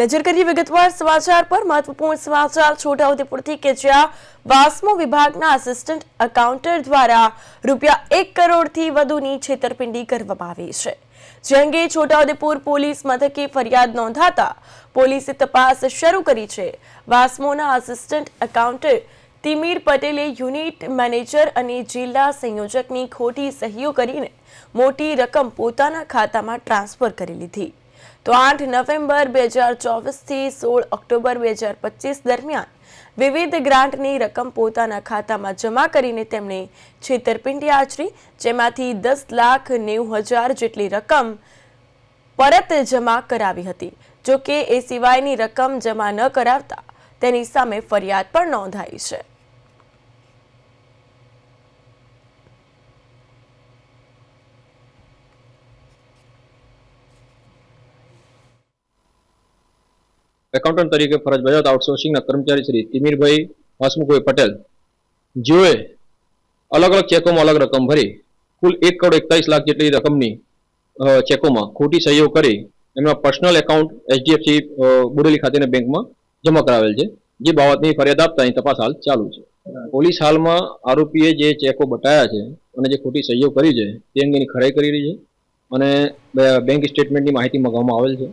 નજર કરીએ વિગતવાર સમાચાર પર મહત્વપૂર્ણ સમાચાર છોટાઉદેપુરથી કે જ્યાં વાસ્મો વિભાગના આસિસ્ટન્ટ એકાઉન્ટર દ્વારા રૂપિયા એક કરોડથી વધુની છેતરપિંડી કરવામાં આવી છે. જે અંગે છોટાઉદેપુર પોલીસ મથકે ફરિયાદ નોંધાતા પોલીસે તપાસ શરૂ કરી છે. વાસ્મોના આસિસ્ટન્ટ એકાઉન્ટર તિમીર પટેલે યુનિટ મેનેજર અને જિલ્લા સંયોજકની ખોટી સહીઓ કરીને મોટી રકમ પોતાના ખાતામાં ટ્રાન્સફર કરી લીધી. તો આઠ નવેમ્બર બે હજાર ચોવીસથી સોળ ઓક્ટોબર બે હજાર પચીસ દરમિયાન વિવિધ ગ્રાન્ટની રકમ પોતાના ખાતામાં જમા કરીને તેમણે છેતરપિંડી આચરી, જેમાંથી દસ લાખ નેવું હજાર જેટલી રકમ પરત જમા કરાવી હતી. જો કે એ સિવાયની રકમ જમા ન કરાવતા તેની સામે ફરિયાદ પણ નોંધાઈ છે. એકાઉન્ટન્ટ તરીકે ફરજ બજાવતા આઉટસોર્સિંગના કર્મચારી શ્રી તિમીરભાઈ હસમુખભાઈ પટેલ. જેઓએ અલગ અલગ ચેકોમાં અલગ રકમ ભરી, કુલ એક કરોડ એકતાલીસ લાખ જેટલી રકમની ચેકોમાં ખોટી સહીઓ કરી, એમના પર્સનલ એકાઉન્ટ એચડીએફસી બોરેલી ખાતેની બેંકમાં જમા કરાવેલ છે. જે બાબતની ફરિયાદ આપતા અહીં તપાસ હાલ ચાલુ છે. પોલીસ હાલમાં આરોપીએ જે ચેકો બતાવ્યા છે અને જે ખોટી સહીઓ કરી છે, તે અંગેની ખરાઈ કરી રહી છે અને બેંક સ્ટેટમેન્ટની માહિતી મંગાવવામાં આવેલ છે.